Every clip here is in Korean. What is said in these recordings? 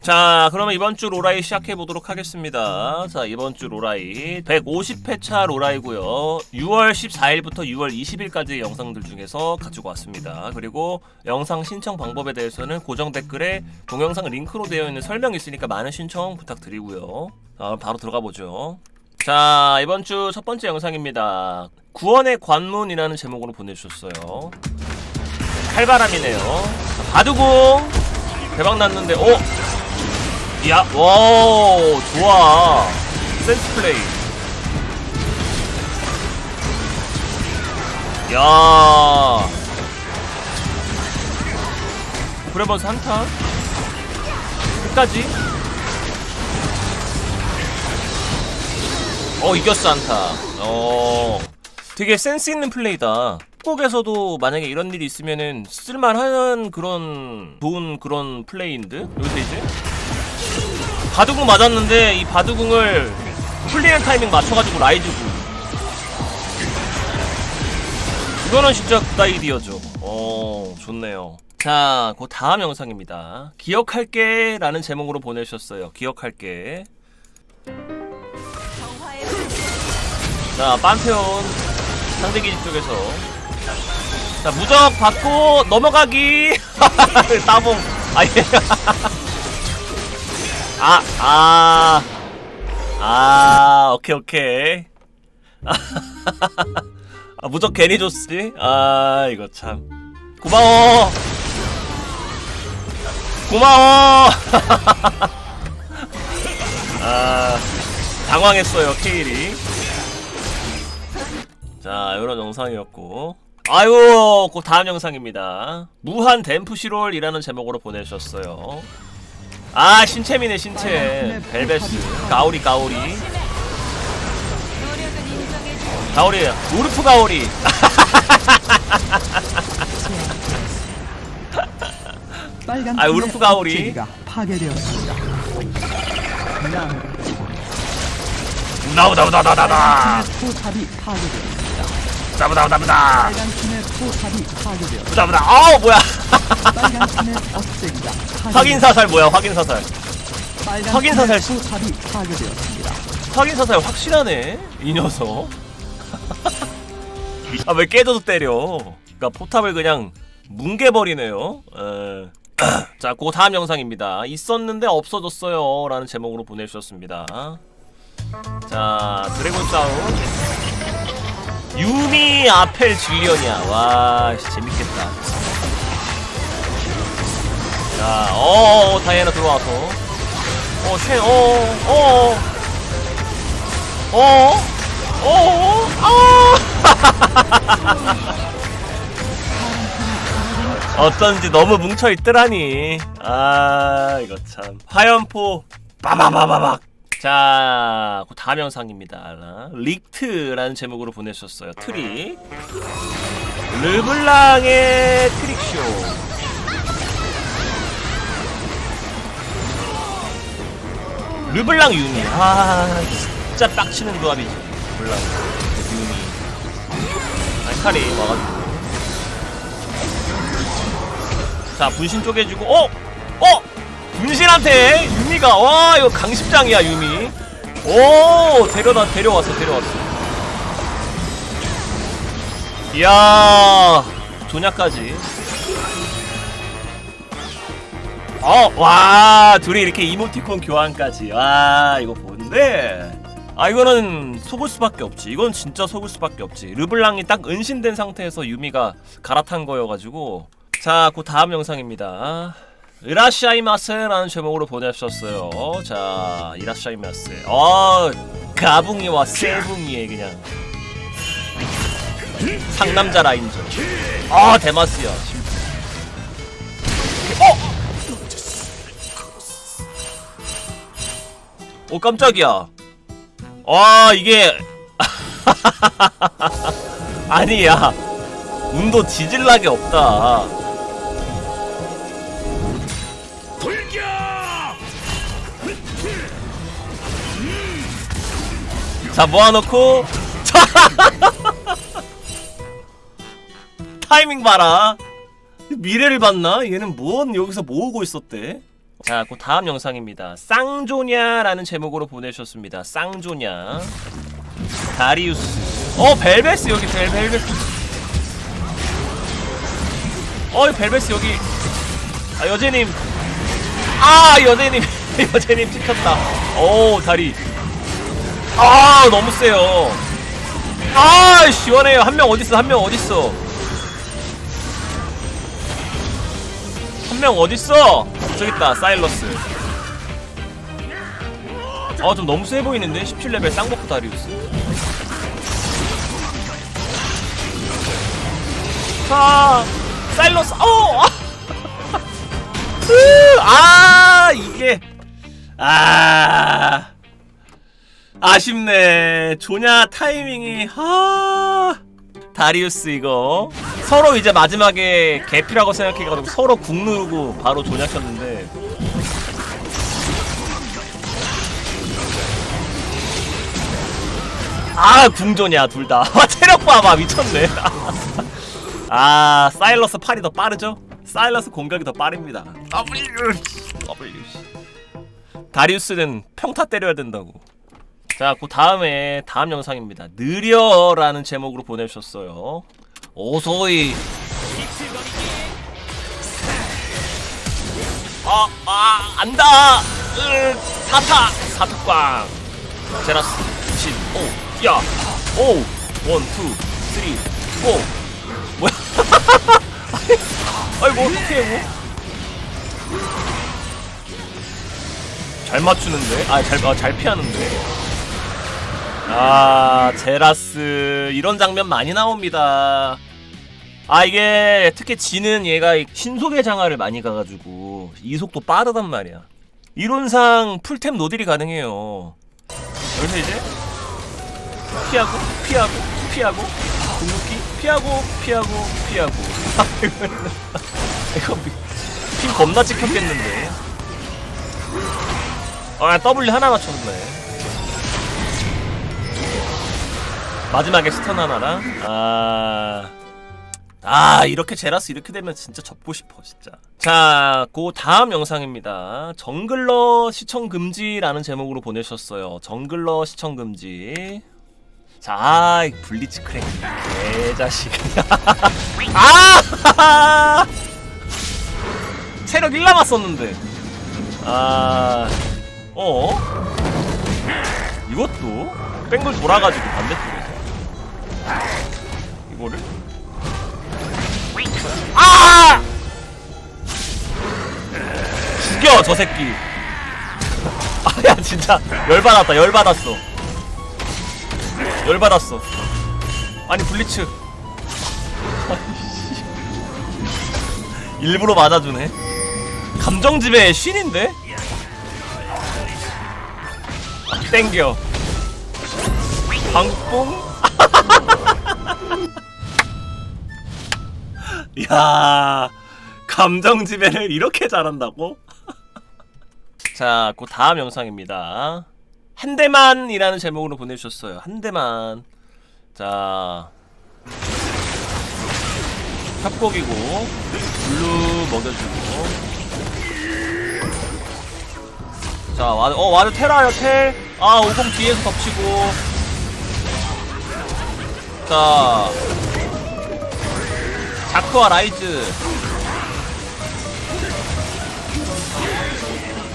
자, 그러면 이번 주 로라이 시작해 보도록 하겠습니다. 자, 이번 주 로라이 150회차 로라이고요. 6월 14일부터 6월 20일까지 영상들 중에서 가지고 왔습니다. 그리고 영상 신청 방법에 대해서는 고정 댓글에 동영상 링크로 되어 있는 설명이 있으니까 많은 신청 부탁드리고요. 자, 바로 들어가 보죠. 자, 이번 주 첫 번째 영상입니다. 구원의 관문이라는 제목으로 보내주셨어요. 칼바람이네요. 자, 바두궁 대박 났는데, 어? 야, 와, 좋아. 센스 플레이. 야. 브레번스 한타. 끝까지. 어, 이겼어, 한타. 어. 되게 센스 있는 플레이다. 한국에서도 만약에 이런 일이 있으면은 쓸만한 그런 좋은 그런 플레이인데 여기서 이제 바두궁 맞았는데 이 바두궁을 풀리는 타이밍 맞춰가지고 라이즈궁 이거는 진짜 굿아이디어죠 어 좋네요 자, 그 다음 영상입니다. 기억할게 라는 제목으로 보내주셨어요. 기억할게. 자, 빤페온 상대기지 쪽에서. 자, 무적 받고 넘어가기! 따봉. 아, 예. 아, 아. 아, 오케이, 오케이. 아, 무적 괜히 줬지? 아, 이거 참. 고마워! 고마워! 아, 당황했어요, 케일이. 자, 이런 영상이었고. 아유, 그 다음 영상입니다. 무한 댐프 시롤이라는 제목으로 보내주셨어요. 아, 신체미네, 신체. 벨베스. 가오리, 가오리. 가오리, 우르프 가오리. 빨간 아, 우르프 가오리. 파괴되었습니다. 나우다우다다다다. 포탑이 파괴되었습니다. 나부다우다부다. 빨간 팀의 포탑이 파괴되었습니다. 부다부다. 아우, 뭐야. 빨간 팀의. 확인 사살 뭐야, 확인 사살. 빨간 확인 팀의 사살. 포탑이 파괴되었습니다. 확인 사살 확실하네 이 녀석 아 왜 깨져도 때려 그니까 포탑을 그냥 뭉개버리네요 에. 자, 그 다음 영상입니다. 있었는데 없어졌어요. 라는 제목으로 보내주셨습니다. 자, 드래곤 싸움. 유미 아펠 질리언이야. 와, 씨, 재밌겠다. 자, 어어, 다이애나 들어와서. 어, 쉐, 어, 어, 어, 어, 아! 어쩐지 너무 뭉쳐 있더라니. 아, 이거 참. 화염포 빠바바바박. 자, 그 다음 영상입니다. 릭트라는 제목으로 보내주셨어요. 트릭. 르블랑의 트릭쇼. 르블랑 유미. 아, 진짜 빡치는 조합이지. 르블랑 유미. 알카리 와가지고. 자, 분신 쪼개주고, 어! 어! 분신한테 유미가, 와, 이거 강심장이야, 유미. 오, 데려다, 데려왔어, 데려왔어. 이야, 조냐까지. 어, 와, 둘이 이렇게 이모티콘 교환까지. 와, 이거 뭔데? 아, 이거는 속을 수밖에 없지. 이건 진짜 속을 수밖에 없지. 르블랑이 딱 은신된 상태에서 유미가 갈아탄 거여가지고. 자, 그 다음 영상입니다. 이라샤이마스라는 제목으로 보내주셨어요. 자, 이라샤이마스. 어, 가붕이와 세붕이의 그냥 상남자 라인전. 아, 데마스야. 어! 오 깜짝이야. 와 이게 아니야. 운도 지질나게 없다. 자 모아놓고 타이밍 봐라. 미래를 봤나? 얘는 뭔 여기서 모으고 있었대? 자, 그 다음 영상입니다. 쌍조냐라는 제목으로 보내주셨습니다. 쌍조냐. 다리우스. 어, 벨베스 여기 벨 벨베스. 어, 이 벨베스 여기. 아, 여제님. 아, 여제님. 여제님 찍혔다. 오, 다리. 아, 너무 세요. 아, 시원해요. 한 명 어딨어? 한 명 어딨어? 한 명 어딨어? 저기 있다. 사일러스. 아, 좀 너무 세 보이는데? 17레벨 쌍버프 다리우스. 아, 사일러스. 어! 으, 아, 이게 아. 아쉽네. 조냐 타이밍이 하. 다리우스 이거. 서로 이제 마지막에 개피라고 생각해가지고 서로 궁 누르고 바로 조냐 켰는데. 아 궁조냐 둘다. 체력 봐봐 미쳤네. 아 사일러스 팔이 더 빠르죠? 사일러스 공격이 더 빠릅니다. W. W. 다리우스는 평타 때려야 된다고 자, 그 다음에 다음 영상입니다. 느려라는 제목으로 보내주셨어요. 오소이. 아, 아, 안다. 으, 사타, 사타꽝. 제라스, 신, 오, 야, 오, 원, 투, 쓰리, 포. 뭐야? 아이 뭐 어떻게 해, 뭐? 잘 맞추는데? 아, 잘, 아, 잘 피하는데. 아 제라스. 이런 장면 많이 나옵니다. 아 이게 특히 지는 얘가 이 신속의 장화를 많이 가가지고 이속도 빠르단 말이야. 이론상 풀템 노딜이 가능해요. 여기서 이제 피하고 피하고 피하고 궁극기 피하고 피하고 피하고. 이거 미- 핑 겁나 찍혔겠는데. 아 W 하나 맞췄네 마지막에 스턴 하나랑? 아... 아 이렇게 제라스 이렇게 되면 진짜 접고 싶어 진짜. 자그 다음 영상입니다. 정글러 시청 금지라는 제목으로 보내셨어요. 정글러 시청 금지. 자 아, 이 블리츠 크랭. 개자식. 아! 체력 1 남았었는데. 아 어? 이것도? 뺑글 돌아가지고 반대쪽에서 이거를? 아! 죽여 저 새끼. 아야 진짜. 열받았다 열받았어. 열받았어. 아니 블리츠. 일부러 맞아주네. 감정지배의 신인데? 아, 땡겨. 방뽕 야 감정 지배를 이렇게 잘한다고? 자, 그 다음 영상입니다. 한 대만이라는 제목으로 보내주셨어요. 한 대만. 자, 협곡이고 블루 먹여주고. 자, 와드, 어 와드 테라요 텔. 아, 오공 뒤에서 덮치고. 자, 다크와 라이즈.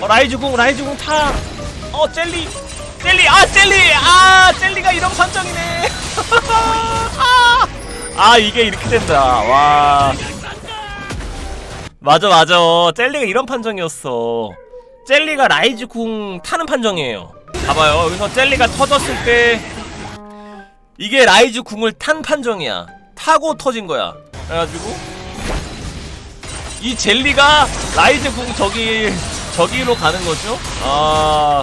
어 라이즈 궁 라이즈 궁타어 젤리. 젤리 아 젤리. 아 젤리가 이런 판정이네. 아, 아 이게 이렇게 된다. 와. 맞아 맞아. 젤리가 이런 판정이었어. 젤리가 라이즈 궁 타는 판정이에요. 봐봐요. 여기서 젤리가 터졌을 때 이게 라이즈 궁을 탄 판정이야. 타고 터진 거야 그래가지고 이 젤리가 라이즈 궁 저기 저기로 가는 거죠? 아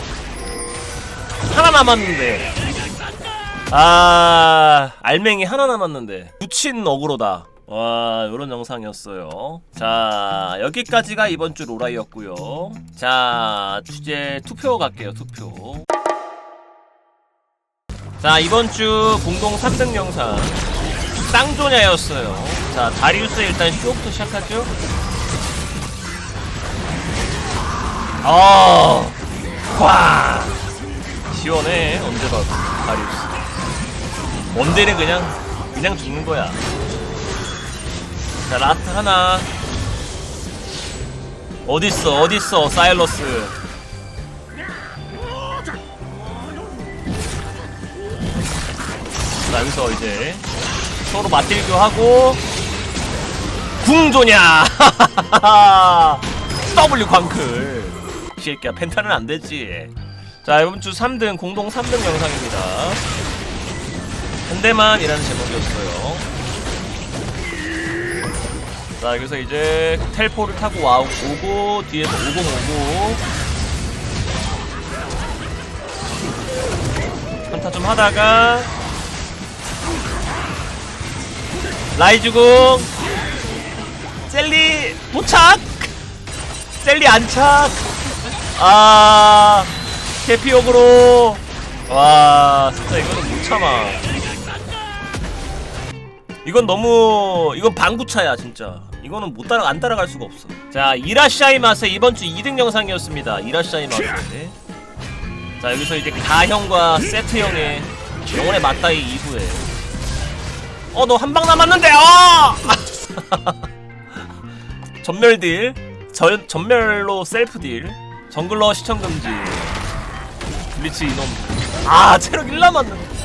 하나 남았는데. 아 알맹이 하나 남았는데. 붙인 어그로다. 와 요런 영상이었어요. 자 여기까지가 이번 주 로라이였고요. 자 주제 투표 갈게요 투표. 자 이번 주 공동 3등 영상 쌍조냐였어요. 자, 다리우스 일단 쇼부터 시작하죠. 아, 와, 시원해. 언제 봐도 다리우스. 원딜은 그냥 그냥 죽는 거야. 자, 라스트 하나. 어딨어, 어딨어, 사일러스. 자, 여기서 이제 서로 맞들기도 하고. 궁조냐? W 광클. 이 새끼야 펜타는 안 되지. 자 이번 주 3등 공동 3등 영상입니다. 현대만 이라는 제목이었어요. 자 여기서 이제 텔포를 타고 와 오고 뒤에서 50 오고. 한타 좀 하다가 라이즈궁. 젤리 도착! 젤리 안착! 아 캐피옥으로. 와 진짜 이거는 못 참아. 이건 너무 이건 방구차야 진짜. 이거는 못 따라 안 따라갈 수가 없어. 자 이라샤이 마세 이번 주 2등 영상이었습니다. 이라샤이 마세 자 여기서 이제 가형과 세트형의 영혼의 맞다이 2부에 어 너 한 방 남았는데 어! 전멸 딜. 전, 전멸로 셀프 딜. 정글러 시청 금지. 블리츠 이놈. 아 체력 1 남았는데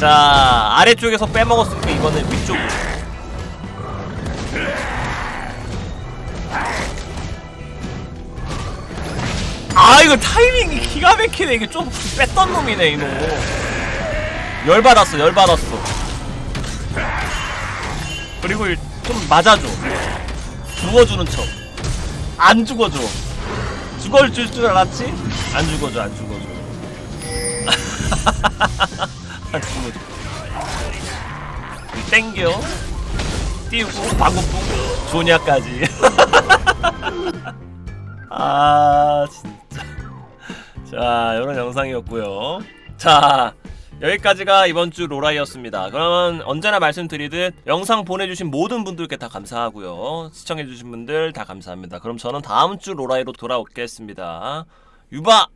자 아래쪽에서 빼먹었으니까 이번엔 위쪽으로 아 이거 타이밍이 기가 막히네. 이게 좀 뺐던 놈이네 이놈. 열받았어 열받았어. 그리고 일- 좀 맞아줘. 죽어주는 척안 죽어줘. 죽어줄 줄 알았지? 안 죽어줘 안 죽어줘. 안 죽어줘. 땡겨. 띄우고 방구뿡 조냐까지. 아 진짜 자 이런 영상이었고요. 자 여기까지가 이번 주 로라이였습니다. 그러면 언제나 말씀드리듯 영상 보내주신 모든 분들께 다 감사하고요. 시청해주신 분들 다 감사합니다. 그럼 저는 다음 주 로라이로 돌아오겠습니다. 유바